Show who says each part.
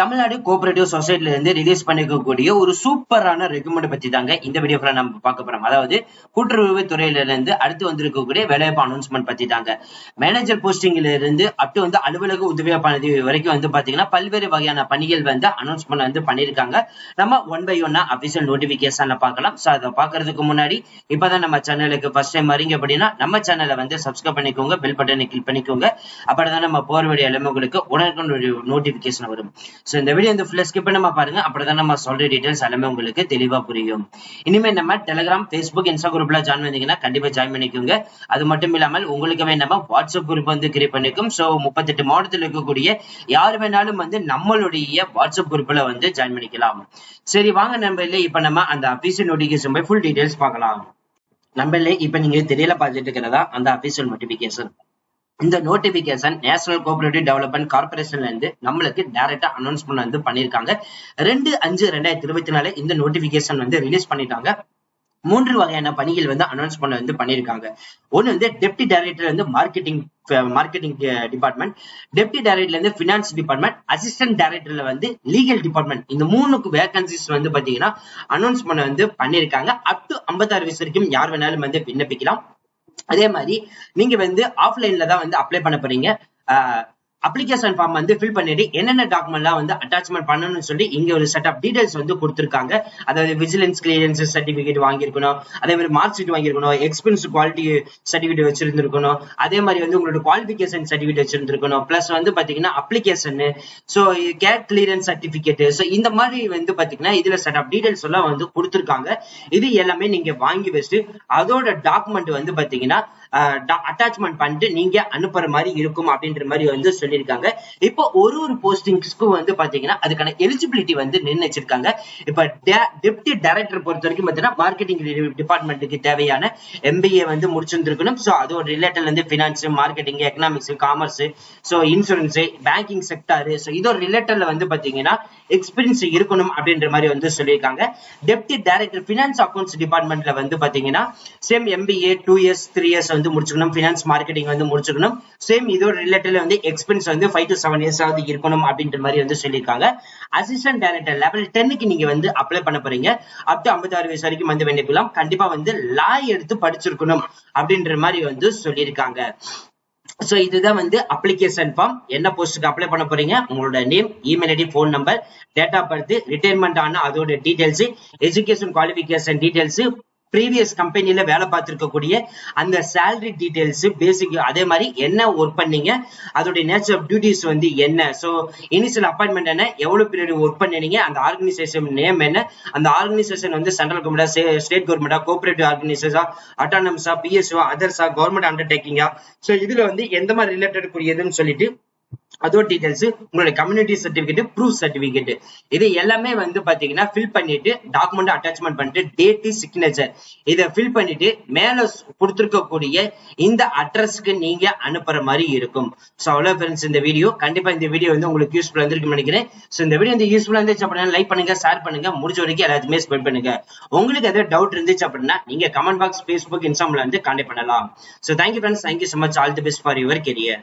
Speaker 1: Tamil Nadu cooperative சொசைட்டில இருந்து release பண்ணிக்கக்கூடிய ஒரு சூப்பரான ரெக்குமெண்ட் பத்தி தாங்க இந்த வீடியோ ஃபுல்லா நம்ம பார்க்க போறோம். அதாவது கூட்டுறவு துறையில இருந்து அடுத்து வந்திருக்கக்கூடிய வேலைவாய்ப்பு அனௌன்ஸ்மெண்ட் பத்தி தாங்க மேனேஜர் போஸ்டிங்ல இருந்து அப் டு வந்து அலுவலக உதவியா பணி வரைக்கும் வந்து பாத்தீங்கன்னா பல்வேறு வகையான பணிகள் வந்து அனௌன்ஸ்மெண்ட் வந்து பண்ணிருக்காங்க நம்ம ஒன் பை ஒன்னா அபிஷியல் நோட்டிபிகேஷன்ல பார்க்கலாம். ஸோ அதை பாக்குறதுக்கு முன்னாடி இப்பதான் நம்ம சேனலுக்கு ஃபர்ஸ்ட் டைம் வரீங்க அப்படின்னா நம்ம சேனலை வந்து சப்ஸ்கிரைப் பண்ணிக்கோங்க பெல் பட்டனை கிளிக் பண்ணிக்கோங்க. அப்படிதான் நம்ம போற வீடியோ எல்லாமே உங்களுக்கு உடனுக்குடன் நோட்டிபிகேஷன் வரும். ஸோ இந்த வீடியோ இந்த ஃபுல்லாக ஸ்கிப் பண்ணாம பாருங்க. அப்படிதான் நம்ம சொல்ற டீடைல்ஸ் எல்லாமே உங்களுக்கு தெளிவா புரியும். இனிமே நம்ம டெலிகிராம் ஃபேஸ்புக் இன்ஸ்டா குரூப்ல ஜாயின் பண்ணீங்கன்னா கண்டிப்பா ஜாயின் பண்ணிக்கோங்க. அது மட்டும் இல்லாமல் உங்களுக்கு நம்ம வாட்ஸ்அப் குரூப் வந்து கிரியேட் பண்ணிக்கும். சோ முப்பத்தெட்டு மாவட்டத்தில் இருக்கக்கூடிய யார் வேணாலும் வந்து நம்மளுடைய வாட்ஸ்அப் குரூப்ல வந்து ஜாயின் பண்ணிக்கலாம். சரி வாங்க நம்ம இல்ல இப்ப நம்ம அந்த அபிஷியல் நோட்டிபிகேஷன் போய் ஃபுல் டீடைல்ஸ் பார்க்கலாம். நம்ம இல்ல இப்ப நீங்க தெரியல பார்த்துட்டு இருக்கிறதா? அந்த அபிஷியல் நோட்டிபிகேஷன் இந்த நோட்டிபிகேஷன் நேஷனல் கோஆபரேட்டிவ் டெவலப்மெண்ட் கார்பரேஷன்ல இருந்து நம்மளுக்கு டைரக்டா அனௌன்ஸ்மெண்ட் வந்து பண்ணிருக்காங்க. ரெண்டு அஞ்சு ரெண்டாயிரத்தி இருபத்தி நாலு இந்த நோட்டிபிகேஷன் வந்து ரிலீஸ் பண்ணிட்டாங்க. மூன்று வகையான பணிகள் வந்து அனௌன்ஸ்மெண்ட் வந்து பண்ணிருக்காங்க. ஒன்னு வந்து டெப்டி டைரக்டர் வந்து மார்க்கெட்டிங் மார்க்கெட்டிங் டிபார்ட்மெண்ட் டெப்டி டைரக்டர்ல இருந்து பினான்ஸ் டிபார்ட்மெண்ட் அசிஸ்டன்ட் டைரக்டர்ல வந்து லீகல் டிபார்ட்மெண்ட் இந்த மூணுக்கு வேகன்சிஸ் வந்து பாத்தீங்கன்னா அனௌன்ஸ்மெண்ட் வந்து பண்ணிருக்காங்க. அப் டு ஐம்பத்தாறு வயசு வரைக்கும் யார் வேணாலும் வந்து விண்ணப்பிக்கலாம். அதே மாதிரி நீங்க வந்து ஆஃப்லைன்ல தான் வந்து அப்ளை பண்ண போறீங்க. அப்ளிகேஷன் ஃபார்ம் வந்து ஃபில் பண்ணிட்டு என்னென்ன டாக்குமெண்ட்லாம் வந்து அட்டாச்மெண்ட் பண்ணணும்னு சொல்லி இங்க ஒரு செட் ஆஃப் டீடைல்ஸ் வந்து கொடுத்துருக்காங்க. அதாவது விஜிலன்ஸ் கிளியரன்ஸ் சர்டிபிகேட் வாங்கியிருக்கணும். அதே மாதிரி மார்க் ஷீட் வாங்கியிருக்கணும். எக்ஸ்பீரியன்ஸ் குவாலிட்டி சர்டிபிகேட் வச்சிருந்திருக்கணும். அதே மாதிரி வந்து உங்களோட குவாலிஃபிகேஷன் சர்டிபிகேட் வச்சிருந்திருக்கணும். பிளஸ் வந்து பாத்தீங்கன்னா application so gate clearance certificate so இந்த மாதிரி வந்து பாத்தீங்கன்னா இதுல செட் ஆஃப் டீடைல்ஸ் எல்லாம் வந்து கொடுத்துருக்காங்க. இது எல்லாமே நீங்க வாங்கி வச்சுட்டு அதோட டாக்குமெண்ட் வந்து பாத்தீங்கன்னா அட்டாச்மெண்ட் பண்ணிட்டு நீங்க அனுப்புற மாதிரி இருக்கும் அப்படின்ற மாதிரி வந்து சொல்லியிருக்காங்க. இப்போ ஒரு ஒரு போஸ்டிங்ஸ்க்கும் வந்து பாத்தீங்கன்னா அதுக்கான எலிஜிபிலிட்டி வந்து நிர்ணயிச்சிருக்காங்க இப்ப டெப்டி டைரக்டர் பொறுத்த வரைக்கும் பாத்தீங்கன்னா மார்க்கெட்டிங் டிபார்ட்மெண்ட்டுக்கு தேவையான எம்பிஏ வந்து முடிச்சிருந்திருக்கணும். ஸோ அதோட ரிலேட்டட் வந்து finance marketing economics commerce so insurance banking sector so இதோட ரிலேட்டட்ல வந்து பாத்தீங்கன்னா எக்ஸ்பீரியன்ஸ் இருக்கணும் அப்படின்ற மாதிரி வந்து சொல்லியிருக்காங்க. டெப்டி டைரக்டர் பினான்ஸ் அக்கௌண்ட்ஸ் டிபார்ட்மெண்ட்ல வந்து பாத்தீங்கன்னா same MBA two years three years வந்து முடிச்சுக்கணும். ஃபினான்ஸ் மார்க்கெட்டிங் வந்து முடிச்சுக்கணும். சேம் இதோட ரிலேட்டட்ல வந்து எக்ஸ்பென்ஸ் வந்து ஃபைவ் டு செவன் இயர்ஸ் ஆகுது இருக்கணும் அப்படின்ற மாதிரி வந்து சொல்லியிருக்காங்க. அசிஸ்டன்ட் டைரக்டர் லெவல் டென்னுக்கு நீங்க வந்து அப்ளை பண்ண போறீங்க. அப் டு ஐம்பத்தாறு வயசு வரைக்கும் வந்து விண்ணப்பிக்கலாம் கண்டிப்பா வந்து லா எடுத்து படிச்சிருக்கணும் அப்படின்ற மாதிரி வந்து சொல்லியிருக்காங்க. ஸோ இதுதான் வந்து அப்ளிகேஷன் ஃபார்ம் என்ன போஸ்ட்டுக்கு அப்ளை பண்ண போறீங்க? உங்களோட name email ID phone number date of birth retirement ஆன அதோட details education qualification details previous கம்பெனியில் வேலை பார்த்துருக்கக்கூடிய அந்த சேலரி டீடைல்ஸ் பேசிக் அதே மாதிரி என்ன ஒர்க் பண்ணீங்க அதோடைய நேச்சர் ஆஃப் டியூட்டிஸ் வந்து என்ன? ஸோ இனிஷியல் அப்பாயின்மெண்ட் என்ன? எவ்வளவு பீரியட் ஒர்க் பண்ணினீங்க? அந்த ஆர்கனைசேஷன் நேம் என்ன? அந்த ஆர்கனைசேஷன் வந்து சென்ட்ரல் கவர்மெண்டா ஸ்டேட் கவர்மெண்டா கோஆபரேட்டிவ் ஆர்கனைசேஷா அட்டானமஸா பிஎஸ்ஓ அதர்ஸா கவர்மெண்ட் அண்டர்டேக்கிங்கா ஸோ இதுல வந்து எந்த மாதிரி ரிலேட்டட் கூடியதுன்னு சொல்லிட்டு அதோட டீடைல்ஸ் உங்களுடைய கம்யூனிட்டி சர்டிபிகேட் ப்ரூஃப் சர்டிபிகேட் இது எல்லாமே வந்து பாத்தீங்கன்னா ஃபில் பண்ணிட்டு டாக்குமெண்ட் அட்டாச்மெண்ட் பண்ணிட்டு டேட் சிக்னேச்சர் இதை ஃபில் பண்ணிட்டு மேல கொடுத்துருக்கக்கூடிய இந்த அட்ரஸ்க்கு நீங்க அனுப்புற மாதிரி இருக்கும். ஸோ அவ்வளோ ஃப்ரெண்ட்ஸ் இந்த வீடியோ கண்டிப்பா இந்த வீடியோ வந்து உங்களுக்கு யூஸ்ஃபுல்லா இருந்திருக்கும் நினைக்கிறேன். ஸோ இந்த வீடியோ வந்து யூஸ்ஃபுல்லா இருந்துச்சு அப்படின்னா லைக் பண்ணுங்க ஷேர் பண்ணுங்க. முடிஞ்ச வரைக்கும் எல்லாத்துமே ஸ்பெண்ட் பண்ணுங்க. உங்களுக்கு எதாவது டவுட் இருந்துச்சு அப்படின்னா நீங்க கமெண்ட் பாக்ஸ் ஃபேஸ்புக் இன்ஸ்டாம்ல வந்து கான்டெக்ட் பண்ணலாம். So thank you friends thank you so much all the best for your career